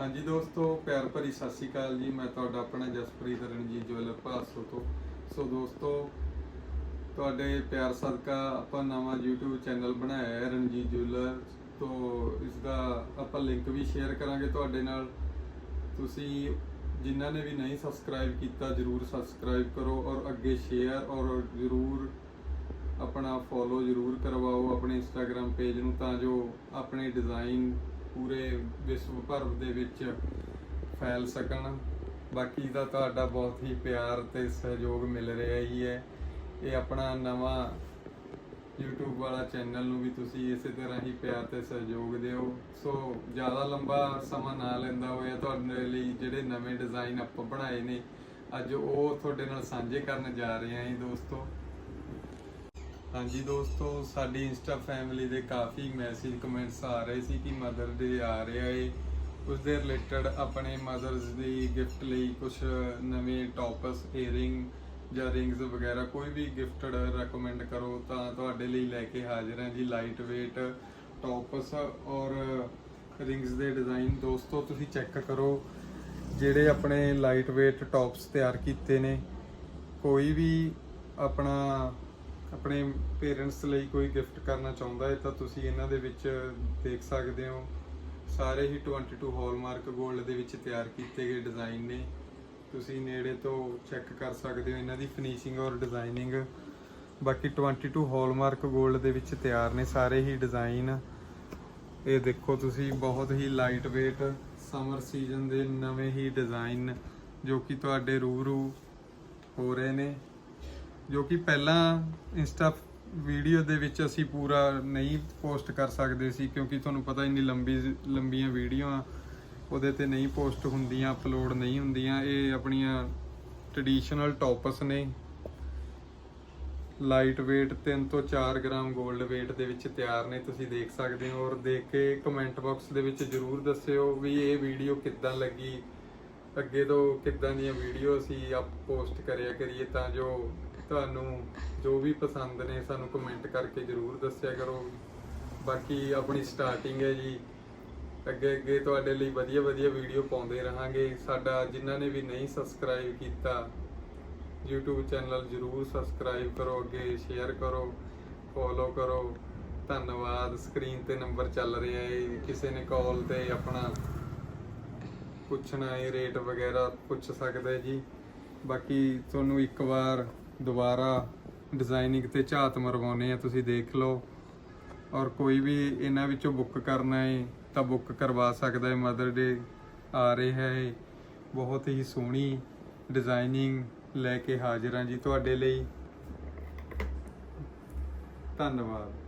ਹਾਂਜੀ ਦੋਸਤੋ, ਪਿਆਰ ਭਰੀ ਸਤਿ ਸ਼੍ਰੀ ਅਕਾਲ ਜੀ। ਮੈਂ ਤੁਹਾਡਾ ਆਪਣਾ ਜਸਪ੍ਰੀਤ ਰਣਜੀਤ ਜਵੈਲਰ ਭਾਸੋ ਤੋਂ। ਸੋ ਦੋਸਤੋ, ਤੁਹਾਡੇ ਪਿਆਰ ਸਦਕਾ ਆਪਾਂ ਨਵਾਂ YouTube ਚੈਨਲ ਬਣਾਇਆ ਹੈ ਰਣਜੀਤ ਜਵੈਲਰ ਤੋਂ। ਇਸ ਦਾ ਆਪਾਂ ਲਿੰਕ ਵੀ ਸ਼ੇਅਰ ਕਰਾਂਗੇ ਤੁਹਾਡੇ ਨਾਲ। ਤੁਸੀਂ ਜਿਨ੍ਹਾਂ ਨੇ ਵੀ ਨਹੀਂ ਸਬਸਕ੍ਰਾਈਬ ਕੀਤਾ, ਜਰੂਰ ਸਬਸਕ੍ਰਾਈਬ ਕਰੋ ਔਰ ਅੱਗੇ ਸ਼ੇਅਰ ਔਰ ਜਰੂਰ ਆਪਣਾ ਫੋਲੋ ਜਰੂਰ ਕਰਵਾਓ ਆਪਣੇ ਇੰਸਟਾਗ੍ਰam ਪੇਜ ਨੂੰ ਤਾਂ ਜੋ ਆਪਣੇ ਡਿਜ਼ਾਈਨ ਪੂਰੇ ਵਿਸ਼ਵ ਭਰ ਦੇ ਵਿੱਚ ਫੈਲ ਸਕਣ। ਬਾਕੀ ਦਾ ਤੁਹਾਡਾ ਬਹੁਤ ਹੀ ਪਿਆਰ ਤੇ ਸਹਿਯੋਗ ਮਿਲ ਰਿਹਾ ਹੀ ਹੈ। ਇਹ ਆਪਣਾ ਨਵਾਂ YouTube ਵਾਲਾ ਚੈਨਲ ਨੂੰ ਵੀ ਤੁਸੀਂ ਇਸੇ ਤਰ੍ਹਾਂ ਹੀ ਪਿਆਰ ਤੇ ਸਹਿਯੋਗ ਦਿਓ। ਸੋ ਜ਼ਿਆਦਾ ਲੰਬਾ ਸਮਾਂ ਨਾ ਲੈਂਦਾ ਹੋਇਆ ਤੁਹਾਡੇ ਲਈ ਜਿਹੜੇ ਨਵੇਂ ਡਿਜ਼ਾਈਨ ਆਪਾਂ ਬਣਾਏ ਨੇ, ਅੱਜ ਉਹ ਤੁਹਾਡੇ ਨਾਲ ਸਾਂਝੇ ਕਰਨ ਜਾ ਰਹੇ ਹਾਂ ਜੀ ਦੋਸਤੋ। ਹਾਂਜੀ ਦੋਸਤੋ, ਸਾਡੀ ਇੰਸਟਾ ਫੈਮਿਲੀ ਦੇ ਕਾਫੀ ਮੈਸੇਜ ਕਮੈਂਟਸ ਆ ਰਹੇ ਸੀ ਕਿ ਮਦਰ ਡੇ ਆ ਰਿਹਾ ਏ। ਉਸ ਦੇ ਰਿਲੇਟਡ ਆਪਣੇ ਮਦਰਸ ਦੀ ਗਿਫਟ ਲਈ ਕੁਝ ਨਵੇਂ ਟੌਪਸ ਏਅਰਿੰਗ ਜਾਂ ਰਿੰਗਸ ਵਗੈਰਾ ਕੋਈ ਵੀ ਗਿਫਟਡ ਰეკਮੈਂਡ ਕਰੋ ਤਾਂ ਤੁਹਾਡੇ ਲਈ ਲੈ ਕੇ ਹਾਜ਼ਰ ਹਾਂ ਜੀ ਲਾਈਟ weight ਟੌਪਸ ਔਰ ਰਿੰਗਸ ਦੇ ਡਿਜ਼ਾਈਨ ਦੋਸਤੋ, ਤੁਸੀਂ ਚੈੱਕ ਕਰੋ ਜਿਹੜੇ ਆਪਣੇ ਲਾਈਟ weight ਟੌਪਸ ਤਿਆਰ ਕੀਤੇ ਨੇ। ਕੋਈ ਵੀ ਆਪਣਾ ਆਪਣੇ ਪੇਰੈਂਟਸ ਲਈ ਕੋਈ ਗਿਫਟ ਕਰਨਾ ਚਾਹੁੰਦਾ ਹੈ ਤਾਂ ਤੁਸੀਂ ਇਹਨਾਂ ਦੇ ਵਿੱਚ ਦੇਖ ਸਕਦੇ ਹੋ। ਸਾਰੇ ਹੀ 22 ਹਾਲਮਾਰਕ 골ਡ ਦੇ ਵਿੱਚ ਤਿਆਰ ਕੀਤੇ ਗਏ ਡਿਜ਼ਾਈਨ ਨੇ। ਤੁਸੀਂ ਨੇੜੇ ਤੋਂ ਚੈੱਕ ਕਰ ਸਕਦੇ ਹੋ ਇਹਨਾਂ ਦੀ ਫਿਨਿਸ਼ਿੰਗ ਔਰ ਡਿਜ਼ਾਈਨਿੰਗ ਬਾਕੀ 22 ਹਾਲਮਾਰਕ 골ਡ ਦੇ ਵਿੱਚ ਤਿਆਰ ਨੇ ਸਾਰੇ ਹੀ ਡਿਜ਼ਾਈਨ ਇਹ ਦੇਖੋ ਤੁਸੀਂ ਬਹੁਤ ਹੀ ਲਾਈਟ weight ਸਮਰ ਸੀਜ਼ਨ ਦੇ ਨਵੇਂ ਹੀ ਡਿਜ਼ਾਈਨ ਜੋ ਕਿ ਤੁਹਾਡੇ ਰੂਰੂ ਹੋ ਰਹੇ ਨੇ। ਜੋ ਕਿ ਪਹਿਲਾਂ ਇੰਸਟਾ ਵੀਡੀਓ ਦੇ ਵਿੱਚ ਅਸੀਂ ਪੂਰਾ ਨਹੀਂ ਪੋਸਟ ਕਰ ਸਕਦੇ ਸੀ, ਕਿਉਂਕਿ ਤੁਹਾਨੂੰ ਪਤਾ ਇੰਨੀ ਲੰਬੀ ਲੰਬੀਆਂ ਵੀਡੀਓਆਂ ਉਹਦੇ ਤੇ ਨਹੀਂ ਪੋਸਟ ਹੁੰਦੀਆਂ, ਅਪਲੋਡ ਨਹੀਂ ਹੁੰਦੀਆਂ। ਇਹ ਆਪਣੀਆਂ ਟ੍ਰੈਡੀਸ਼ਨਲ ਟੌਪਸ ਨੇ। ਲਾਈਟ weight 3 ਤੋਂ 4 ਗ੍ਰਾਮ 골ਡ weight ਦੇ ਵਿੱਚ ਤਿਆਰ ਨੇ, ਤੁਸੀਂ ਦੇਖ ਸਕਦੇ ਹੋ। ਔਰ ਦੇਖ ਕੇ ਕਮੈਂਟ ਬਾਕਸ ਦੇ ਵਿੱਚ ਜਰੂਰ ਦੱਸਿਓ ਵੀ ਇਹ ਵੀਡੀਓ ਕਿੱਦਾਂ ਲੱਗੀ। ਅੱਗੇ ਤੋਂ ਕਿੱਦਾਂ ਦੀਆਂ ਵੀਡੀਓ ਅਸੀਂ ਆਪ ਪੋਸਟ ਕਰਿਆ ਕਰੀਏ ਤਾਂ ਜੋ ਤੁਹਾਨੂੰ ਜੋ ਵੀ ਪਸੰਦ ਨੇ ਸਾਨੂੰ ਕਮੈਂਟ ਕਰਕੇ ਜਰੂਰ ਦੱਸਿਆ ਕਰੋ। ਬਾਕੀ ਆਪਣੀ ਸਟਾਰਟਿੰਗ ਹੈ ਜੀ। ਅੱਗੇ ਅੱਗੇ ਤੁਹਾਡੇ ਲਈ ਵਧੀਆ ਵਧੀਆ ਵੀਡੀਓ ਪਾਉਂਦੇ ਰਹਾਂਗੇ। ਸਾਡਾ ਜਿਨ੍ਹਾਂ ਨੇ ਵੀ ਨਹੀਂ ਸਬਸਕ੍ਰਾਈਬ ਕੀਤਾ, YouTube ਚੈਨਲ ਜਰੂਰ ਸਬਸਕ੍ਰਾਈਬ ਕਰੋ, ਅੱਗੇ ਸ਼ੇਅਰ ਕਰੋ ਫੋਲੋ ਕਰੋ। ਧੰਨਵਾਦ ਸਕਰੀਨ ਤੇ ਨੰਬਰ ਚੱਲ ਰਿਹਾ ਹੈ। ਕਿਸੇ ਨੇ ਕਾਲ ਤੇ ਆਪਣਾ ਪੁੱਛਣਾ ਹੈ ਰੇਟ ਵਗੈਰਾ ਪੁੱਛ ਸਕਦਾ ਜੀ। ਬਾਕੀ ਤੁਹਾਨੂੰ ਇੱਕ ਵਾਰ ਦੁਬਾਰਾ ਡਿਜ਼ਾਈਨਿੰਗ ਤੇ ਝਾਤ ਮਰਵਾਉਨੇ ਆ, ਤੁਸੀਂ ਦੇਖ ਲਓ। ਔਰ ਕੋਈ ਵੀ ਇਹਨਾਂ ਵਿੱਚੋਂ ਬੁੱਕ ਕਰਨਾ ਹੈ ਤਾਂ ਬੁੱਕ ਕਰਵਾ ਸਕਦਾ ਹੈ ਮਦਰ ਡੇ ਆ ਰਿਹਾ ਹੈ ਬਹੁਤ ਹੀ ਸੋਹਣੀ ਡਿਜ਼ਾਈਨਿੰਗ ਲੈ ਕੇ ਹਾਜ਼ਰ ਹਾਂ ਜੀ ਤੁਹਾਡੇ ਲਈ। ਧੰਨਵਾਦ।